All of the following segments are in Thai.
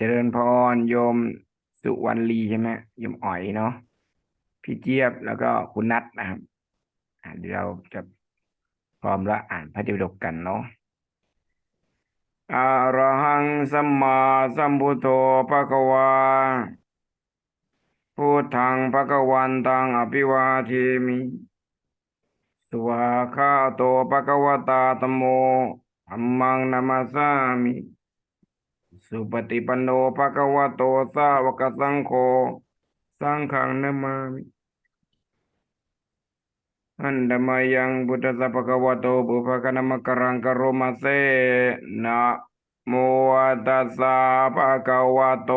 เจริญพรโยมสุวรรณลีใช่ไหมโยมอ๋อยเนาะพี่เจี๊ยบแล้วก็คุณนัทนะครับเดี๋ยวเราจะพร้อมแล้วอ่านพระไตรปิฎกกันเนาะอรหังสัมมาสัมพุทโธภะคะวาพุทธังภะคะวันตังอภิวาเทมิสวาคาโตภะคะวตาธัมโมธัมมังนามาสามิ สุปฏิปันโนภะคะวะโตสาวกสังโฆสังฆังนามามิอันดมายังบุตตสสะภะคะวะโตบุพกนามกรังกะโรมาเซนะโมตัสสะภะคะวะโต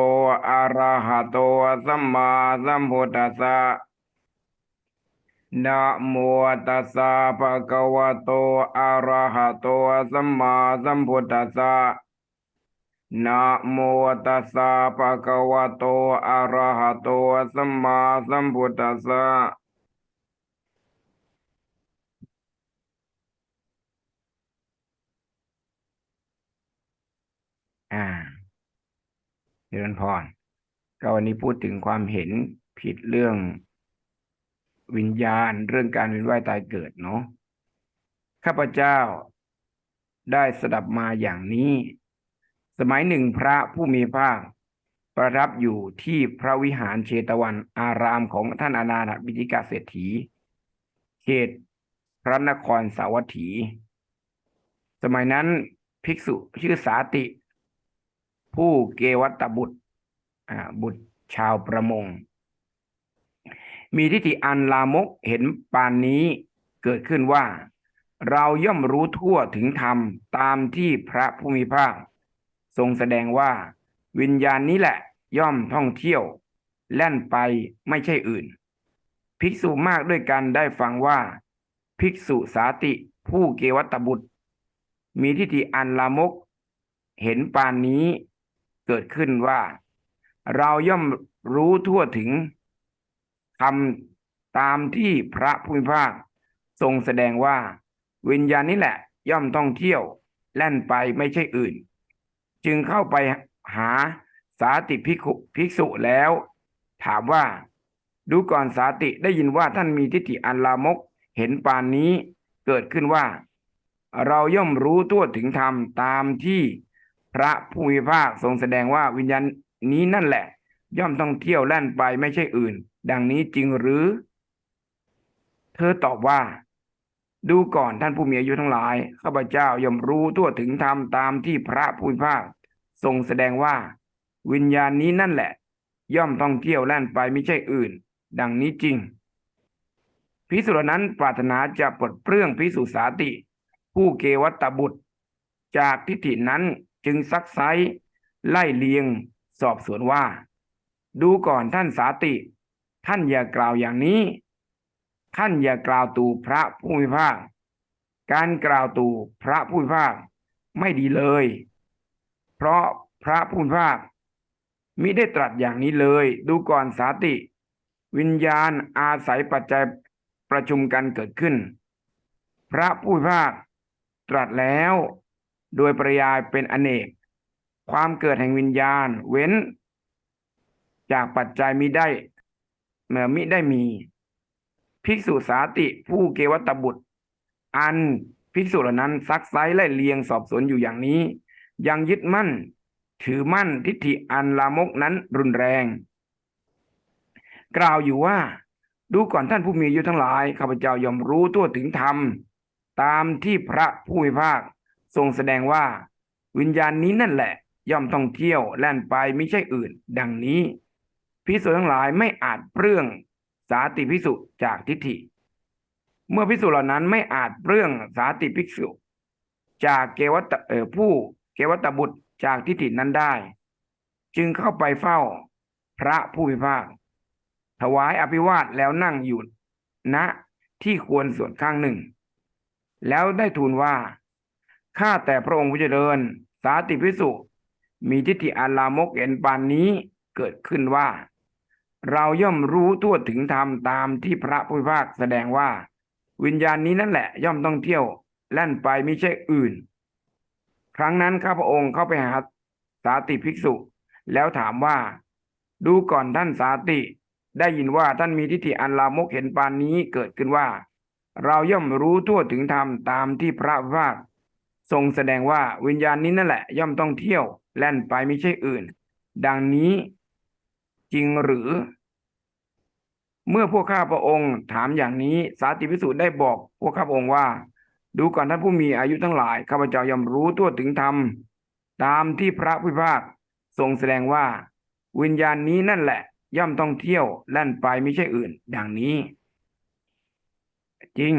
อะระหะโตสัมมาสัมพุทธัสสะนะโมตัสสะภะคะวะโตอะระหะโตสัมมาสัมพุทธัสสะ นะโมตัสสะภะคะวะโต อะระหะโต สัมมาสัมพุทธัสสะอ่าเจริญพรก็วันนี้พูดถึงความเห็นผิดเรื่อง วิญญาณเรื่องการเวียนว่ายตายเกิดเนาะข้าพเจ้าได้สดับมาอย่างนี้ สมัยหนึ่งพระผู้มีภาคประทับอยู่ที่พระวิหารเชตวัน อารามของท่านอนาถบิณฑิกาเศรษฐี เขตพระนครสาวัตถี สมัยนั้นภิกษุชื่อสาติ ผู้เกวัตตบุตรอ่าบุตรชาวประมง มีทิฏฐิอันลามกเห็นปานนี้เกิดขึ้นว่า เราย่อมรู้ทั่วถึงธรรมตามที่พระผู้มีภาค ทรงแสดงว่า วิญญาณนี้แหละย่อมท่องเที่ยว แล่นไปไม่ใช่อื่น ภิกษุมากด้วยกันได้ฟังว่า ภิกษุสาติผู้เกวัตบุตร มีทิฏฐิอันลามก เห็นปานนี้เกิดขึ้นว่า เราย่อมรู้ทั่วถึงทำตามที่พระผู้มีภาค ทรงแสดงว่า วิญญาณนี้แหละ ย่อมท่องเที่ยว แล่นไปไม่ใช่อื่น จึงเข้าไปหาสาติภิกขุภิกษุแล้ว ถามว่า ดูก่อนสาติได้ยินว่าท่านมีทิฏฐิอันลามกเห็นปานนี้เกิดขึ้นว่า เราย่อมรู้ทั่วถึงธรรมตามที่พระผู้มีภาคทรงแสดงว่าวิญญาณนี้นั่นแหละ ย่อมต้องเที่ยวแล่นไปไม่ใช่อื่น ดังนี้จริงหรือ เธอตอบว่า ดูก่อนท่านผู้มีอายุทั้งหลาย ข้าพเจ้าย่อมรู้ทั่วถึงธรรมตามที่พระผู้ภาคทรงแสดงว่า วิญญาณนี้นั่นแหละ ย่อมต้องเที่ยวแล่นไปไม่ใช่อื่น ดังนี้จริงพิสุรนั้นปรารถนาจะปลดเปลื้องพิสุสาติ ผู้เกวัตตบุตร จากทิฏฐินั้นจึงซักไซไล่เลียงสอบสวนว่า ดูก่อนท่านสาติ ท่านอย่ากล่าวอย่างนี้ ท่านอย่ากล่าวตู่พระผู้มีภาคการกล่าวตู่พระผู้มีภาคไม่ดีเลย เพราะพระผู้มีภาคมิได้ตรัสอย่างนี้เลย ดูก่อนสาติ วิญญาณอาศัยปัจจัยประชุมกันเกิดขึ้น พระผู้มีภาคตรัสแล้ว โดยปริยายเป็นอเนก ความเกิดแห่งวิญญาณเว้น จากปัจจัยมิได้เมื่อมิได้มี ภิกษุสาติผู้เกวัตตบุตร อันภิกษุเหล่านั้นซักไซไล่เลียงสอบสวนอยู่อย่างนี้ ยังยึดมั่น ถือมั่นทิฏฐิอันลามกนั้นรุนแรง กล่าวอยู่ว่า ดูก่อนท่านผู้มีอายุทั้งหลายข้าพเจ้ายอมรู้ทั่วถึงธรรม ตามที่พระผู้มีภาค ทรงแสดงว่า วิญญาณนี้นั่นแหละ ย่อมท่องเที่ยวแล่นไปไม่ใช่อื่น ดังนี้พิสุทั้งหลายไม่อาจเปลื้อง สาติพิสุจากทิฏฐิ เมื่อพิสุเหล่านั้นไม่อาจเปลื้องสาติภิกษุ จากเกวัตเออผู้เกวัตบุตรจากทิฏฐินั้นได้ จึงเข้าไปเฝ้าพระผู้มีภาคถวายอภิวาทแล้วนั่งอยู่ณที่ควรส่วนข้างหนึ่ง แล้วได้ทูลว่าข้าแต่พระองค์ผู้เจริญ สาติพิสุมีทิฏฐิอาลามกเห็นปานนี้เกิดขึ้นว่า เราย่อมรู้ทั่วถึงธรรมตามที่พระผู้พิพากแสดงว่า วิญญาณนี้นั่นแหละ ย่อมต้องเที่ยวแล่นไปไม่ใช่อื่น ครั้งนั้นข้าพระองค์เข้าไปหาสาติภิกษุ แล้วถามว่า ดูก่อนท่านสาติ ได้ยินว่าท่านมีทิฏฐิอันลามกเห็นปานนี้เกิดขึ้นว่า เราย่อมรู้ทั่วถึงธรรมตามที่พระวิภาคทรงแสดงว่าวิญญาณนี้นั่นแหละ ย่อมต้องเที่ยวแล่นไปไม่ใช่อื่น ดังนี้ จริงหรือ เมื่อพวกข้าพระองค์ถามอย่างนี้ สาติพิสูจน์ได้บอก พวกข้าพระองค์ว่า ดูก่อนท่านผู้มีอายุทั้งหลายข้าพเจ้าย่อมรู้ทั่วถึงธรรมตามที่พระพิภาคทรงแสดงว่า วิญญาณนี้นั่นแหละ ย่อมต้องเที่ยวแล่นไปไม่ใช่อื่น ดังนี้ จริง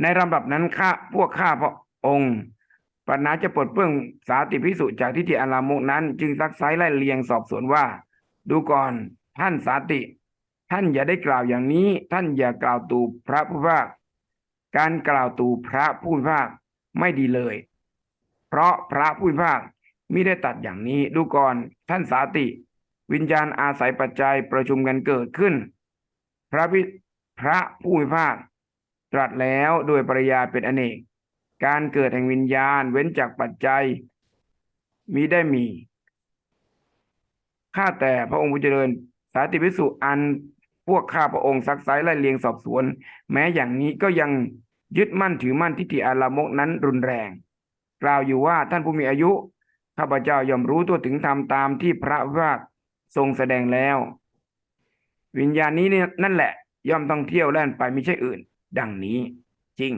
ในลำดับนั้นข้าพวกข้าพระองค์ ปรารถนาจะปลดเปลื้องสาติพิสุจากทิฏฐิอาลามกนั้น จึงซักไซไล่เลียงสอบสวนว่า ดูก่อนท่านสาติ ท่านอย่าได้กล่าวอย่างนี้ ท่านอย่ากล่าวตูพระผู้พิพากการกล่าวตูพระผู้พิพากไม่ดีเลย เพราะพระผู้พิพากมิได้ตัดอย่างนี้ดูก่อนท่านสาติ วิญญาณอาศัยปัจจัยประชุมกันเกิดขึ้น พระพิพระผู้พิพากตรัสแล้วโดยปริยาเป็นอเนก การเกิดแห่งวิญญาณ เว้นจากปัจจัยมิได้มี ข้าแต่พระองค์ผู้เจริญ สาติพิสุอันพวกข้าพระองค์ซักไซไล่เลียงสอบสวน แม้อย่างนี้ก็ยังยึดมั่นถือมั่นทิฏฐิอาลามกนั้นรุนแรง กล่าวอยู่ว่าท่านผู้มีอายุ ข้าพเจ้ายอมรู้ตัวถึงธรรมตามที่พระวิภาทรงแสดงแล้ว วิญญาณนี้นั่นแหละ ย่อมต้องเที่ยวแล่นไปไม่ใช่อื่น ดังนี้จริง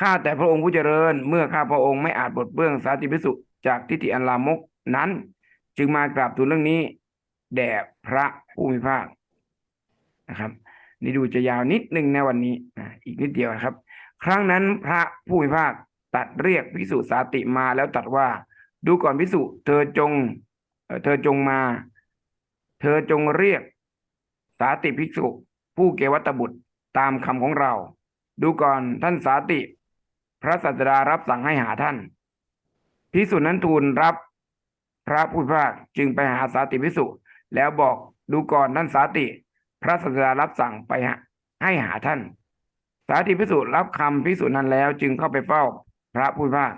ข้าแต่พระองค์ผู้เจริญ เมื่อข้าพระองค์ไม่อาจบทเบื้องสาติพิสุจากทิฏฐิอันลามกนั้น จึงมากราบทูลเรื่องนี้ แด่พระผู้มีพระภาคนะครับ นี่ดูจะยาวนิดหนึ่งในวันนี้นะอีกนิดเดียวนะครับ ครั้งนั้นพระผู้มีพระภาคตัดเรียกพิสุสาติมาแล้วตัดว่า ดูก่อนพิสุเธอจงเอ่อเธอจงมา เธอจงเรียกสาติภิกษุ ผู้เกวัตบุตรตามคำของเรา ดูก่อนท่านสาติ พระสัสดารับสั่งให้หาท่านภิกษุนั้นทูลรับพระผู้พากจึงไปหาสาติภิกษุแล้วบอกดูก่อนท่านสาติ พระสัสดารับสั่งไปหให้หาท่าน สาธิพิสุรับคำพิสุนั้นแล้ว จึงเข้าไปเฝ้า พระผู้พาก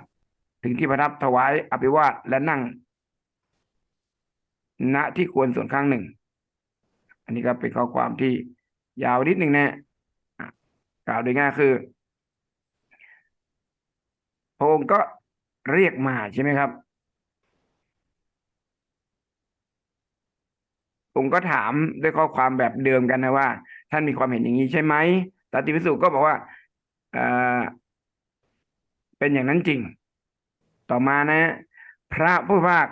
ถึงที่ประทับถวายอภิวาทและนั่ง ณที่ควรส่วนข้างหนึ่ง อันนี้ก็เป็นข้อความที่ยาวนิดหนึ่งนะอะกล่าวโดยง่ายคือ พระองค์ก็เรียกมาใช่ไหมครับผมก็ถามด้วยข้อความแบบเดิมกันนะว่า ท่านมีความเห็นอย่างนี้ใช่ไหมตติพิสุก็บอกว่าเอ่อเป็นอย่างนั้นจริง ต่อมานะ พระผู้ภาค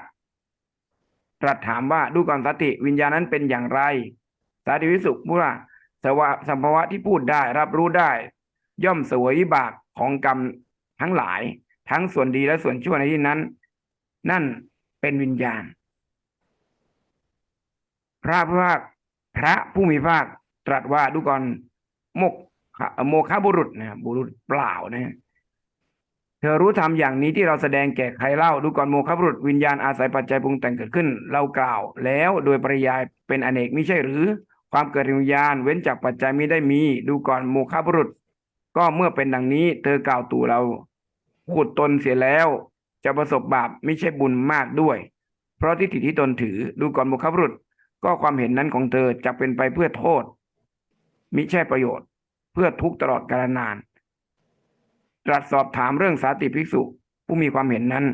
ตรัสถามว่าดูก่อนสติวิญญาณนั้นเป็นอย่างไร สาธิวิสุพูดว่าสวะสัมภวะที่พูดได้รับรู้ได้ ย่อมสวยวิบากของกรรม ทั้งหลาย ทั้งส่วนดีและส่วนชั่วในที่นั้น นั่นเป็นวิญญาณ พระผู้ภาคพระผู้มีภาคตรัสว่าดูก่อนโมกโมฆะบุรุษนะบุรุษเปล่านะเธอรู้ธรรมอย่างนี้ที่เราแสดงแก่ใครเล่าดูก่อนโมฆะบุรุษวิญญาณอาศัยปัจจัยปรุงแต่งเกิดขึ้น เรากล่าว แล้วโดยปริยายเป็นอเนกไม่ใช่หรือ ความเกิดวิญญาณเว้นจากปัจจัยไม่ได้มี ดูก่อนโมฆะบุรุษ ก็เมื่อเป็นดังนี้ เธอกล่าวตู่เรา ขุดตนเสียแล้ว จะประสบบาปไม่ใช่บุญมากด้วย เพราะทิฏฐิที่ตนถือดูก่อนโมฆะบุรุษ ก็ความเห็นนั้นของเธอจะเป็นไปเพื่อโทษมิใช่ประโยชน์ เพื่อทุกตลอดกาลนาน ตรัสสอบถามเรื่องสาติภิกษุผู้มีความเห็นนั้น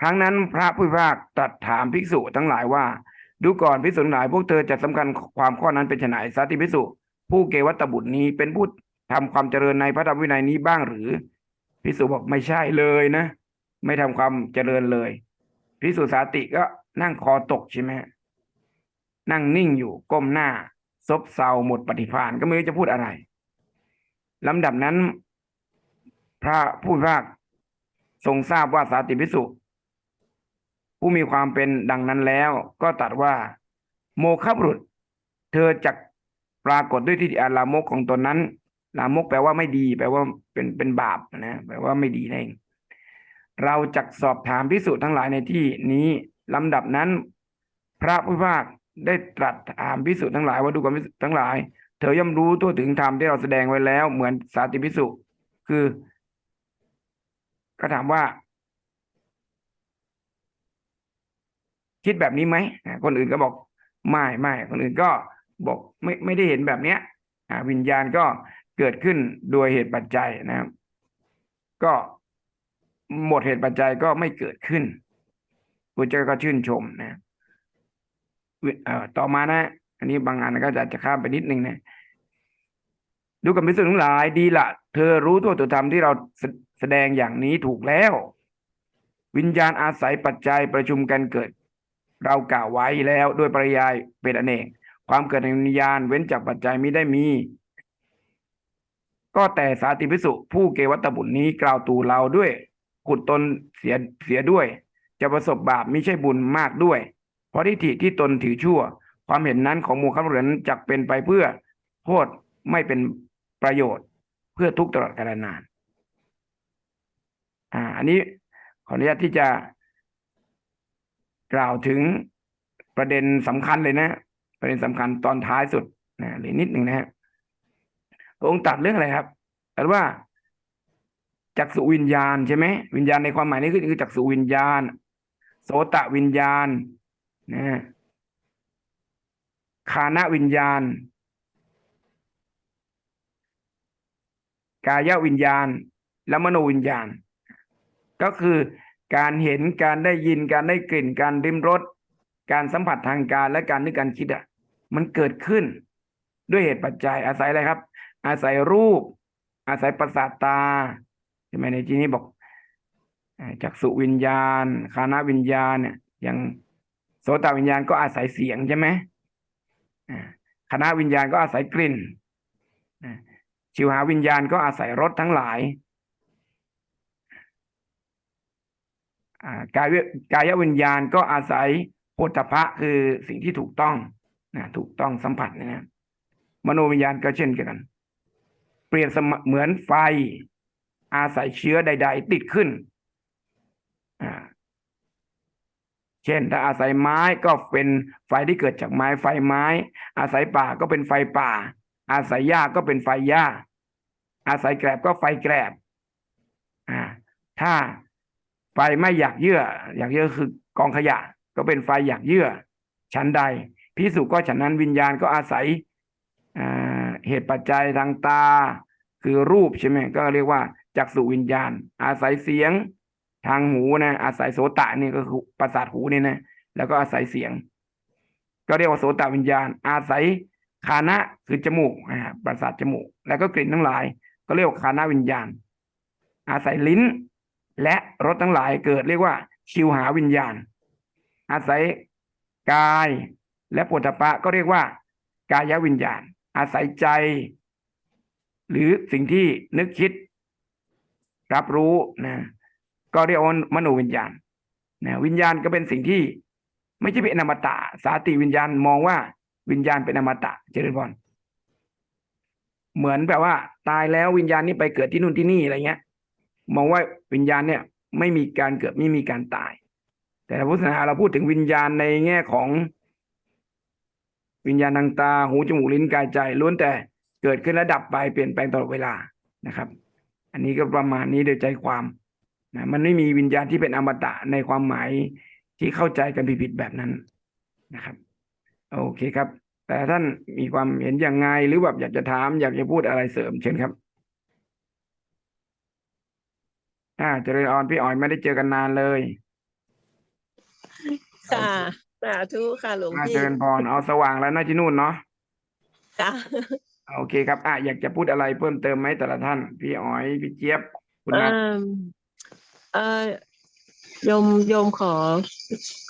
ครั้งนั้นพระผู้พิพากตรัสถามภิกษุทั้งหลายว่า ดูก่อนภิกษุนหลายพวกเธอจะสำคัญความข้อนั้นเป็นไฉนสาติภิกษุผู้เกวัตบุตรนี้เป็นผู้ทำความเจริญในพระธรรมวินัยนี้บ้างหรือภิกษุบอกไม่ใช่เลยนะ ไม่ทำความเจริญเลยภิกษุสาติก็นั่งคอตกใช่ไหมนั่งนิ่งอยู่ก้มหน้า ซบเซาหมดปฏิภาณก็ไม่รู้จะพูดอะไรลำดับนั้น พระผู้พิพากทรงทราบว่าสาติภิกษุ ผู้มีความเป็นดังนั้นแล้ว ก็ตรัสว่า โมฆะบุรุษ เธอจักปรากฏด้วยทิฏฐิอาลามกของตนนั้น ลามกแปลว่าไม่ดี แปลว่าเป็นเป็นบาปนะแปลว่าไม่ดีนั่นเองเราจักสอบถามพิสูจน์ทั้งหลายในที่นี้ลำดับนั้น พระผู้พากได้ตรัสถามพิสูจน์ทั้งหลายว่าดูก่อนพิสูจน์ทั้งหลาย เธอย่อมรู้ทั่วถึงธรรมที่เราแสดงไว้แล้ว เหมือนสาติพิสุคือ ก็ถามว่า คิดแบบนี้ไหมคนอื่นก็บอกไม่ไม่คนอื่นก็บอกไม่ไม่ได้เห็นแบบเนี้ยวิญญาณก็เกิดขึ้นโดยเหตุปัจจัยนะครับ ก็หมดเหตุปัจจัยก็ไม่เกิดขึ้นพระเจ้าก็ชื่นชมนะต่อมานะ อันนี้บางอันก็จะจะข้ามไปนิดนึงนะดูกับมิตรทั้งหลายดีละเธอรู้ตัวตัวธรรมที่เราแสดงอย่างนี้ถูกแล้ว วิญญาณอาศัยปัจจัยประชุมกันเกิด เรากล่าวไว้แล้วโดยปริยายเป็นอเนก ความเกิดแห่งวิญญาณเว้นจากปัจจัยมิได้มี ก็แต่สาติพิสุผู้เกวัตบุตรนี้กล่าวตูเราด้วยขุดตนเสียเสียด้วย จะประสบบาปมิใช่บุญมากด้วย เพราะทิฏฐิที่ตนถือชั่ว ความเห็นนั้นของหมู่ข้าเจ้านั้นจักเป็นไปเพื่อโทษไม่เป็นประโยชน์เพื่อทุกตลอดกาลนาน อ่า อันนี้ขออนุญาตที่จะ กล่าวถึงประเด็นสำคัญเลยนะ ประเด็นสำคัญตอนท้ายสุดนะหรือนิดหนึ่งนะฮะพระองค์ตัดเรื่องอะไรครับตรัสว่าจักสุวิญญาณใช่ไหมวิญญาณในความหมายนี้คือจักสุวิญญาณ โสตะวิญญาณนะฮะคานวิญญาณ กายวิญญาณ และมโนวิญญาณ ก็คือ การเห็นการได้ยินการได้กลิ่น การริมรสการสัมผัสทางการและการนึกการคิดอะมันเกิดขึ้น ด้วยเหตุปัจจัยอาศัยอะไรครับ อาศัยรูป อาศัยประสาทตาใช่ไหมในที่นี้บอกอ่าจักสุวิญญาณคานาวิญญาณเนี่ยอย่างโสตวิญญาณก็อาศัยเสียงใช่ไหมคณะวิญญาณก็อาศัยกลิ่นชิวหาวิญญาณก็อาศัยรสทั้งหลาย อ่า กายเวกายวิญญาณก็อาศัยโพธพะคือสิ่งที่ถูกต้องนะถูกต้องสัมผัสนะมโนวิญญาณก็เช่นกัน เปรียบเสมเหมือนไฟ อาศัยเชื้อใด ๆ ติดขึ้นเช่น ถ้าอาศัยไม้ก็เป็นไฟที่เกิดจากไม้ไฟไม้ อาศัยป่าก็เป็นไฟป่า อาศัยหญ้าก็เป็นไฟหญ้า อาศัยแกรบก็ไฟแกรบถ้า ไฟไม่อยากเยื่อ อยากเยื่อคือกองขยะ ก็เป็นไฟอยากเยื่อ ชั้นใดพิสุก็ฉะนั้นวิญญาณก็อาศัยเหตุปัจจัยทางตา คือรูปใช่ไหมก็เรียกว่าจักษุวิญญาณ อาศัยเสียงทางหูนะอาศัยโสตะนี่ก็คือประสาทหูนี่นะแล้วก็อาศัยเสียง ก็เรียกว่าโสตวิญญาณ อาศัยคานะคือจมูกประสาทจมูก แล้วก็กลิ่นทั้งหลาย ก็เรียกว่าคานะวิญญาณ อาศัยลิ้น และรสทั้งหลายเกิดเรียกว่า ชิวหาวิญญาณ อาศัยกาย และปุถะปะก็เรียกว่า กายวิญญาณ อาศัยใจ หรือสิ่งที่นึกคิด รับรู้นะก็เรียกว่ามโนวิญญาณนะวิญญาณก็เป็นสิ่งที่ไม่ใช่เป็นอมตะ สาติวิญญาณมองว่าวิญญาณเป็นอมตะเจริญพรเหมือนแบบว่า ตายแล้ววิญญาณนี้ไปเกิดที่นู่นที่นี่อะไรเงี้ย มองว่าวิญญาณเนี่ย ไม่มีการเกิดไม่มีการตาย แต่พุทธศาสนาเราพูดถึงวิญญาณในแง่ของวิญญาณทางตาหูจมูกลิ้นกายใจล้วนแต่เกิดขึ้นและดับไปเปลี่ยนแปลงตลอดเวลานะครับ อันนี้ก็ประมาณนี้โดยใจความนะมันไม่มีวิญญาณที่เป็นอมตะในความหมายที่เข้าใจกันผิดๆแบบนั้นนะครับ โอเคครับ แต่ท่านมีความเห็นอย่างไงหรือแบบอยากจะถามอยากจะพูดอะไรเสริมเชิญครับ อ่าเจริญออนพี่อ๋อยไม่ได้เจอกันนานเลยค่ะสาธุค่ะหลวงอ่าพี่เจริญพรเอาสว่างแล้วนะที่นู่นเนาะค่ะโอเคครับอะอยากจะพูดอะไรเพิ่มเติมไหมแต่ละท่าน พี่อ๋อยพี่เจี๊ยบคุณเอ่นัทอเอ่อโยมโยมขอ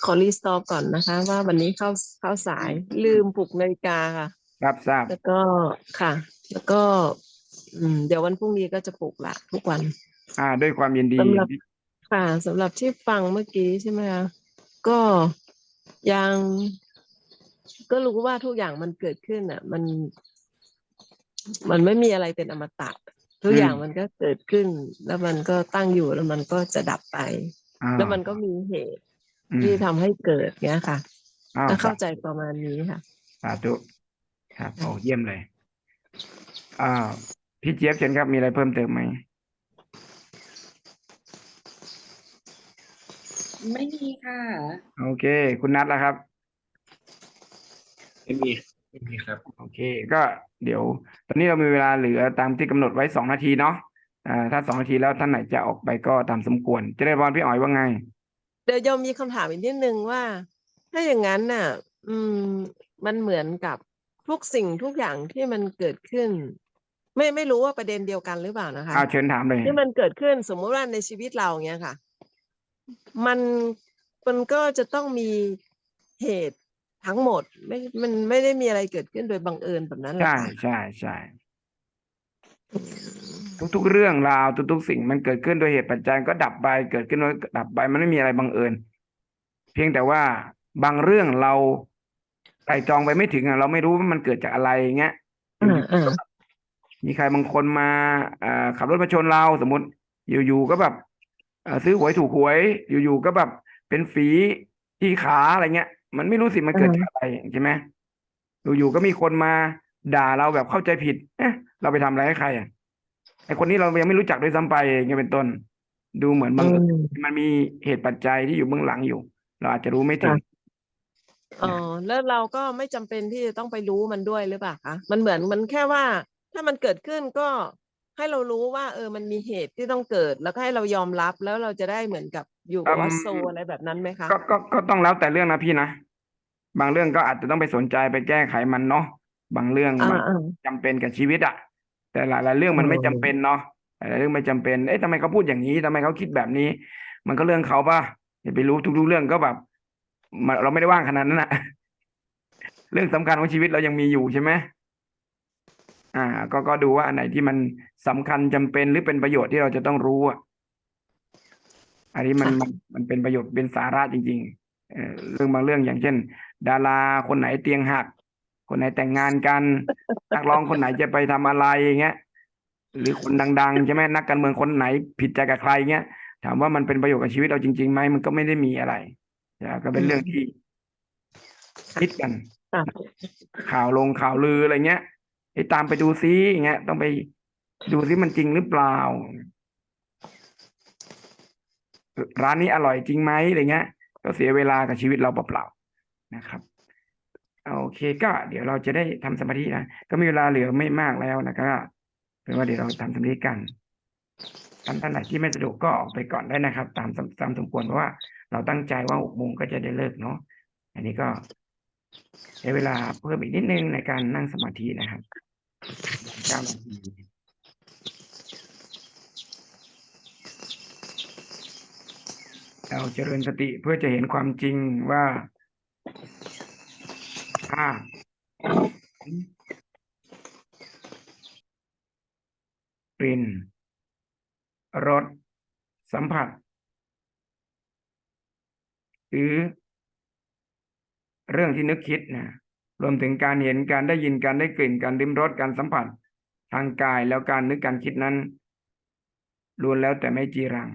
ขอรีสตอร์ก่อนนะคะ ว่าวันนี้เข้าเข้าสายลืมปลุกนาฬิกาค่ะ รับทราบแล้วก็ค่ะ แล้วก็ อืม เดี๋ยววันพรุ่งนี้ก็จะปลุกละทุกวัน อ่า ด้วยความยินดี สำหรับ ค่ะสำหรับที่ฟังเมื่อกี้ใช่ไหมคะก็ยัง ก็รู้ว่าทุกอย่างมันเกิดขึ้นอะ มัน มันไม่มีอะไรเป็นอมตะ ทุกอย่างมันก็เกิดขึ้น แล้วมันก็ตั้งอยู่แล้วมันก็จะดับไป อ่าแล้วมันก็มีเหตุอืมที่ทำให้เกิดเนี้ยค่ะอ้าวก็เข้าใจประมาณนี้ค่ะ สาธุครับโอ้เยี่ยมเลย อ่า พี่เจี๊ยบเชิญครับมีอะไรเพิ่มเติมไหม ไม่มีค่ะ โอเค คุณนัทล่ะครับ ไม่มีไม่มีครับ โอเค ก็เดี๋ยว ตอนนี้เรามีเวลาเหลือตามที่กำหนดไว้สองนาทีเนาะอ่าถ้าสองนาทีแล้วท่านไหนจะออกไปก็ตามสมควรเจริญพรพี่อ๋อยว่าไง เดี๋ยวโยมมีคำถามอีกนิดนึงว่า ถ้าอย่างนั้นน่ะ อืม มันเหมือนกับทุกสิ่งทุกอย่างที่มันเกิดขึ้น ไม่ไม่รู้ว่าประเด็นเดียวกันหรือเปล่านะคะเอาเชิญถามเลย ที่มันเกิดขึ้นสมมุติว่าในชีวิตเราเนี้ยค่ะ มันมันก็จะต้องมีเหตุทั้งหมด ไม่ มันไม่ได้มีอะไรเกิดขึ้นโดยบังเอิญแบบนั้นหรอกใช่ค่ะใช่ใช่อืมทุกๆเรื่องราวทุกๆสิ่งมันเกิดขึ้นโดยเหตุปัจจัยก็ดับไปเกิดขึ้นโดยดับไปมันไม่มีอะไรบังเอิญ เพียงแต่ว่าบางเรื่องเราไตร่ตรองไปไม่ถึงอะเราไม่รู้ว่ามันเกิดจากอะไรอย่างเงี้ยอ่าอ่ามีใครบางคนมาเอ่อขับรถมาชนเราสมมติอยู่ๆก็แบบเอ่อ ซื้อหวยถูกหวยอยู่ๆก็แบบเป็นฝีที่ขาอะไรเงี้ย มันไม่รู้สิมันเกิดจากอะไรใช่ไหมอยู่ๆก็มีคนมาด่าเราแบบเข้าใจผิดเอ๊ะเราไปทำอะไรให้ใครอะไอคนนี้เรายังไม่รู้จักด้วยซ้ำไปอย่างเงี้ยเป็นต้น ดูเหมือนบางอืมมันมีเหตุปัจจัยที่อยู่เบื้องหลังอยู่ เราอาจจะรู้ไม่ถึงค่ะอ๋อแล้วเราก็ไม่จำเป็นที่จะต้องไปรู้มันด้วยหรือเปล่าคะมันเหมือนมันแค่ว่า ถ้ามันเกิดขึ้นก็ ให้เรารู้ว่า เออมันมีเหตุที่ต้องเกิด แล้วก็ให้เรายอมรับแล้วเราจะได้เหมือนกับอยู่กับอืมวัดโซอะไรแบบนั้นไหมคะก็ก็ก็ต้องแล้วแต่เรื่องนะพี่นะบางเรื่องก็อาจจะต้องไปสนใจไปแก้ไขมันเนาะบางเรื่องอ่ามันอ่าจำเป็นกับชีวิตอะแต่หลายๆเรื่องมันไม่อืมจำเป็นเนาะหลายๆเรื่องไม่จำเป็นเอ๊ะทำไมเขาพูดอย่างนี้ทำไมเขาคิดแบบนี้ มันก็เรื่องเขาป่ะอย่าไปรู้ทุกๆเรื่องก็แบบมันเราไม่ได้ว่างขนาดนั้นนะเรื่องสำคัญของชีวิตเรายังมีอยู่ใช่ไหม อ่า ก็ก็ดูว่าอันไหนที่มันสำคัญจำเป็นหรือเป็นประโยชน์ที่เราจะต้องรู้อะอันนี้มันมันมันเป็นประโยชน์เป็นสาระจริงๆเออเรื่องบางเรื่องอย่างเช่น ดาราคนไหนเตียงหัก คนไหนแต่งงานกันนักร้องคนไหนจะไปทำอะไรอย่างเงี้ยหรือคนดังๆใช่ไหมนักการเมืองคนไหนผิดใจกับใครเงี้ยถามว่ามันเป็นประโยชน์กับชีวิตเราจริงๆไหมมันก็ไม่ได้มีอะไรนะก็เป็นเรื่องที่คิดกันค่ะข่าวลงข่าวลืออะไรเงี้ย ไอ้ตามไปดูซิอย่างเงี้ย ต้องไปดูซิมันจริงหรือเปล่า ร้านนี้อร่อยจริงไหมอะไรเงี้ย ก็เสียเวลากับชีวิตเราเปล่าๆนะครับโอเคก็เดี๋ยวเราจะได้ทำสมาธินะก็มีเวลาเหลือไม่มากแล้วนะครับเป็นว่าเดี๋ยวเราทำสมาธิกันท่านท่านไหนที่ไม่สะดวกก็ออกไปก่อนได้นะครับ ตามสมตามสมควรเพราะว่า เราตั้งใจว่าหกโมงก็จะได้เลิกเนาะอันนี้ก็ ใช้เวลาเพิ่มอีกนิดนึงในการนั่งสมาธินะครับเก้านาทีเราเจริญสติเพื่อจะเห็นความจริงว่าภาพกลิ่นรสสัมผัส หรือ เรื่องที่นึกคิดนะรวมถึงการเห็นการได้ยินการได้กลิ่นการลิ้มรสการสัมผัส ทางกายแล้วการนึกการคิดนั้นล้วนแล้วแต่ไม่จีรัง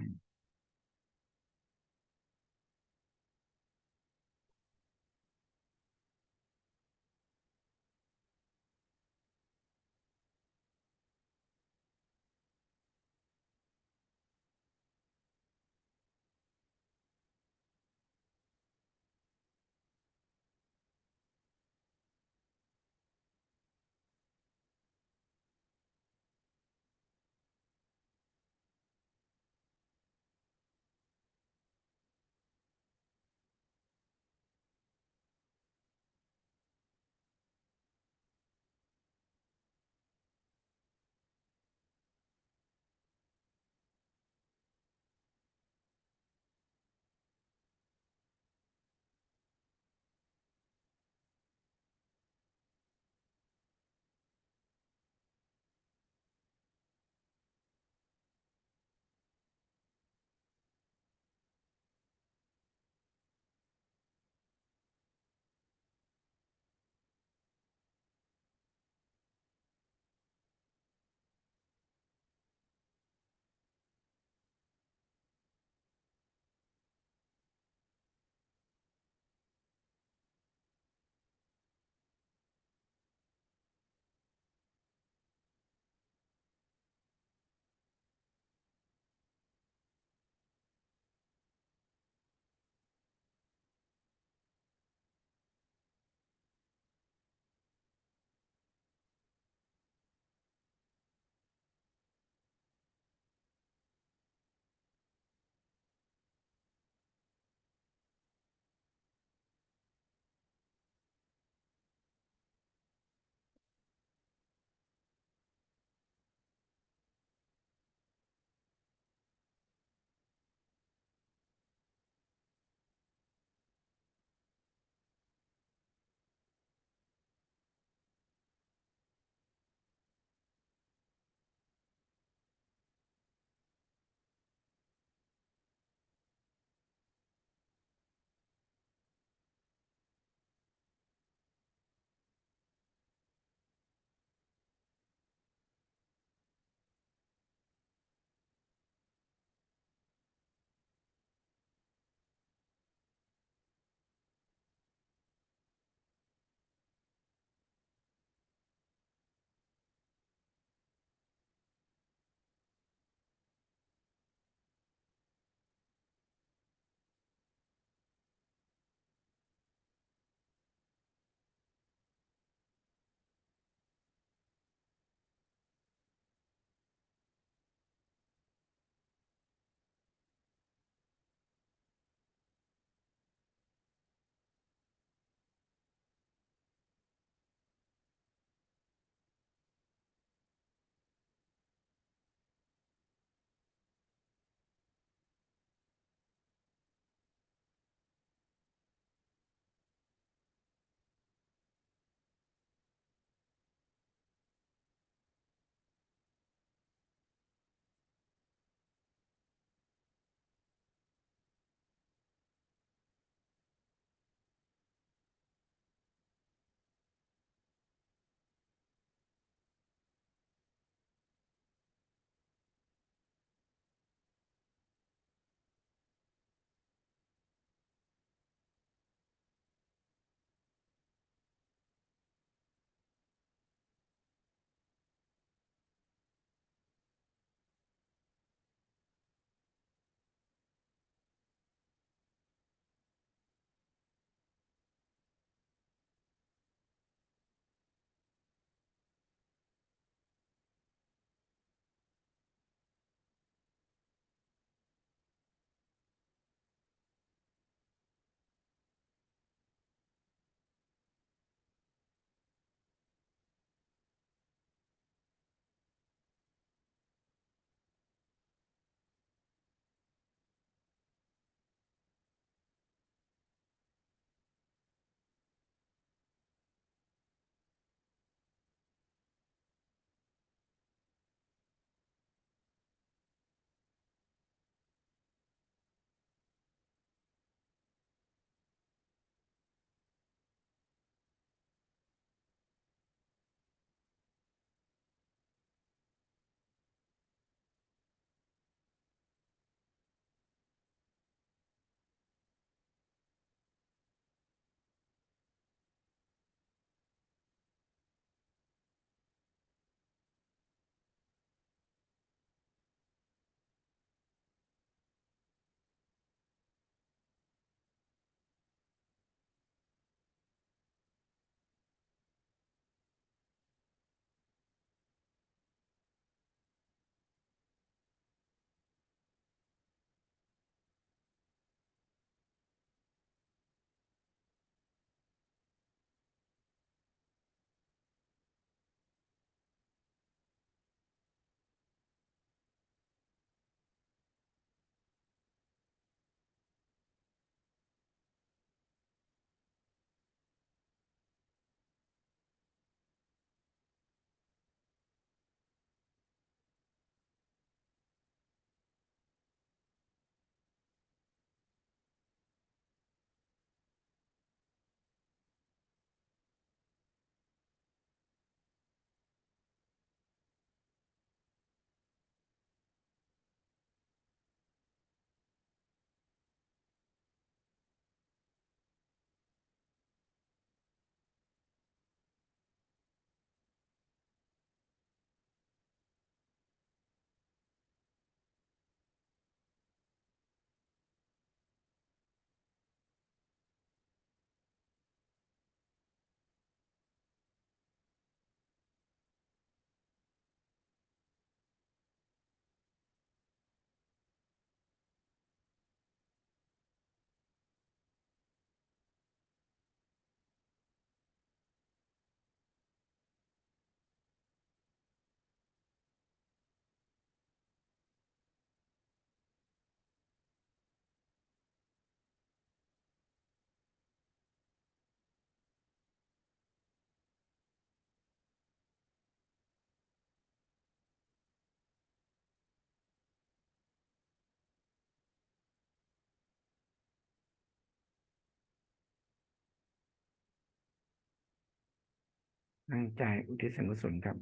ตั้งใจอุทิศส่วนกุศลครับ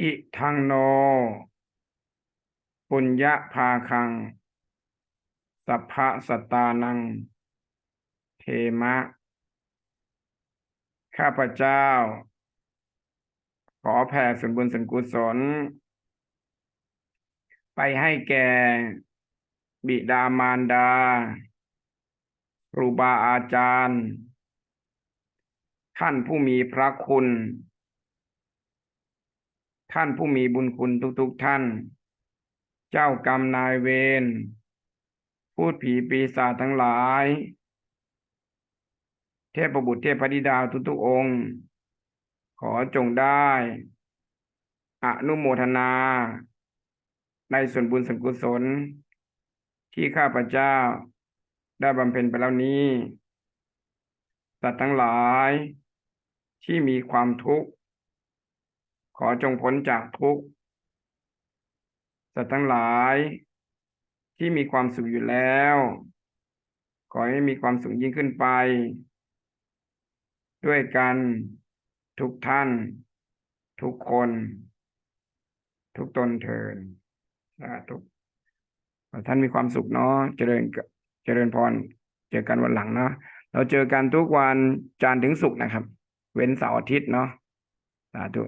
อิทังโน ปุญญาภาคัง สัพพะสตตานัง เทมะ ข้าพเจ้า ขอแผ่ส่วนบุญส่วนกุศล ไปให้แก่ บิดามารดา ครูบาอาจารย์ ท่านผู้มีพระคุณ ท่านผู้มีบุญคุณทุกๆท่าน เจ้ากรรมนายเวรพูดผีปีศาจทั้งหลาย เทพบุตรเทพธิดาทุกๆองค์ ขอจงได้อนุโมทนา ในส่วนบุญส่วนกุศล ที่ข้าพเจ้าได้บำเพ็ญไปแล้วนี้สัตว์ทั้งหลาย ที่มีความทุกข์ ขอจงพ้นจากทุกข์สัตว์ทั้งหลายที่มีความสุขอยู่แล้ว ขอให้มีความสุขยิ่งขึ้นไป ด้วยกันทุกท่าน ทุกคน ทุกตนเทินสาธุขอท่านมีความสุขเนาะเจริญเจริญพร เจอกันวันหลังเนาะเราเจอกันทุกวันจันทร์ถึงศุกร์นะครับ เว้นเสาร์อาทิตย์เนาะสาธุ